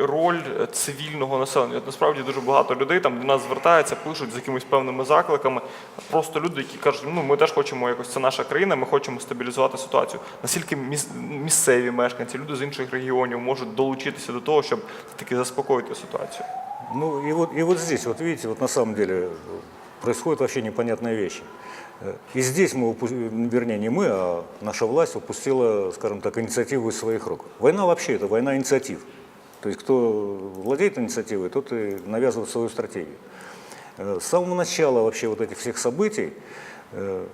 роль цивільного населення? От насправді дуже багато людей там до нас звертаються, пишуть з якимись певними закликами. Просто люди, які кажуть, ну ми теж хочемо якось це наша країна, ми хочемо стабілізувати ситуацію. Наскільки міс- місцеві мешканці, люди з інших регіонів можуть долучитися до того, щоб таки заспокоїти ситуацію? Ну и вот, и вот здесь, вот видите, вот на самом деле э, происходят вообще непонятные вещи. Э, И здесь мы, упу- вернее не мы, а наша власть упустила, скажем так, инициативу из своих рук. Война вообще это война инициатив. То есть кто владеет инициативой, тот и навязывает свою стратегию. Э, С самого начала вообще вот этих всех событий, э,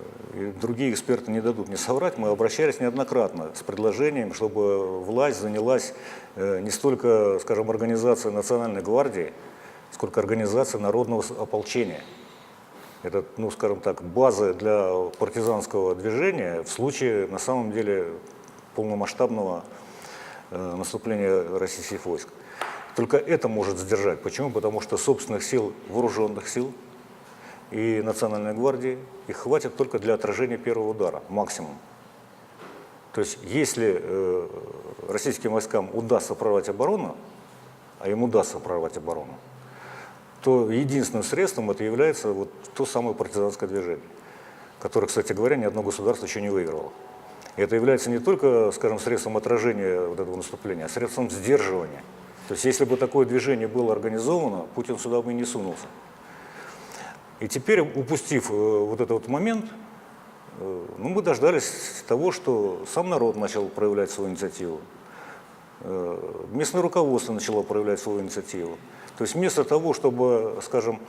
другие эксперты не дадут мне соврать, мы обращались неоднократно с предложением, чтобы власть занялась э, не столько, скажем, организацией Национальной гвардии, сколько организацией народного ополчения. Это, ну, скажем так, база для партизанского движения в случае, на самом деле, полномасштабного э, наступления российских войск. Только это может сдержать. Почему? Потому что собственных сил, вооруженных сил и Национальной гвардии их хватит только для отражения первого удара, максимум. То есть если э, российским войскам удастся прорвать оборону, а им удастся прорвать оборону, то единственным средством это является вот то самое партизанское движение, которое, кстати говоря, ни одно государство еще не выиграло. Это является не только, скажем, средством отражения вот этого наступления, а средством сдерживания. То есть если бы такое движение было организовано, Путин сюда бы и не сунулся. И теперь, упустив э, вот этот вот момент, э, ну, мы дождались того, что сам народ начал проявлять свою инициативу. Э, Местное руководство начало проявлять свою инициативу. То есть вместо того, чтобы, скажем,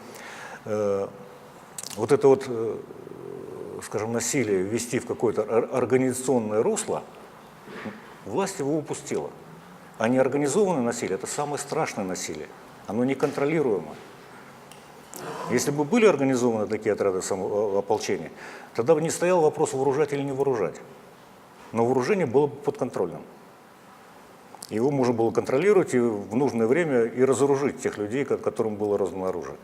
вот это вот, скажем, насилие ввести в какое-то ор- организационное русло, власть его упустила. А неорганизованное насилие – это самое страшное насилие. Оно неконтролируемо. Если бы были организованы такие отряды самоополчения, тогда бы не стоял вопрос вооружать или не вооружать. Но вооружение было бы подконтрольным. Его можно было контролировать и в нужное время и разоружить тех людей, ко- которым было роздано оружие.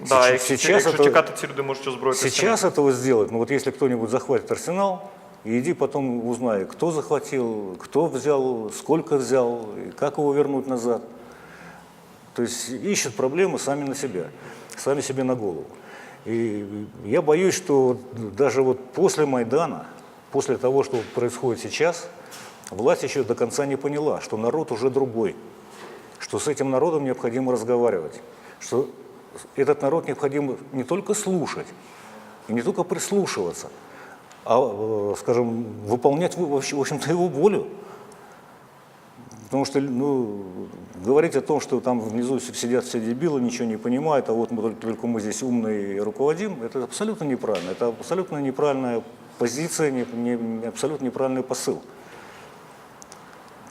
Да, Сейчас- якщо, сейчас якщо это- чекати, ці люди можуть озброїтися. Сейчас этого сделать, ну вот если кто-нибудь захватит арсенал, и иди потом узнай, кто захватил, кто взял, сколько взял, и как его вернуть назад. То есть ищут проблемы сами на себя, сами себе на голову. И я боюсь, что даже вот после Майдана, после того, что происходит сейчас, власть еще до конца не поняла, что народ уже другой, что с этим народом необходимо разговаривать, что этот народ необходимо не только слушать, и не только прислушиваться, а, э, скажем, выполнять в общ- в общем-то его волю. Потому что ну, говорить о том, что там внизу сидят все дебилы, ничего не понимают, а вот мы только, только мы здесь умные руководим, это абсолютно неправильно. Это абсолютно неправильная позиция, не, не- абсолютно неправильный посыл.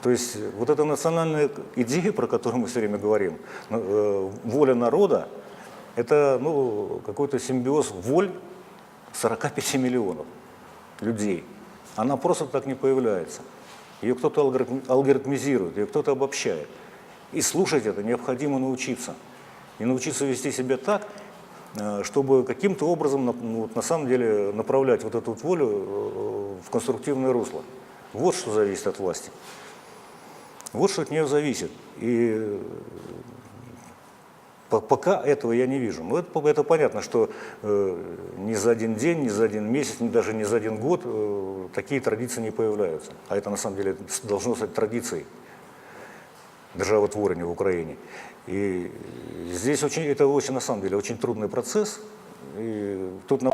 То есть вот эта национальная идея, про которую мы все время говорим, э, воля народа, это ну, какой-то симбиоз воль 45 миллионов людей. Она просто так не появляется. Ее кто-то алгоритм- алгоритмизирует, ее кто-то обобщает. И слушать это необходимо научиться. И научиться вести себя так, э, чтобы каким-то образом ну, на самом деле направлять вот эту вот волю э, в конструктивное русло. Вот что зависит от власти. Вот что от нее зависит. И э, Пока этого я не вижу. Но это, по- это понятно, что э, ни за один день, ни за один месяц, ни даже не за один год э, такие традиции не появляются. А это на самом деле должно стать традицией державотворения в Украине. И здесь очень, это очень, на самом деле, очень трудный процесс. И тут на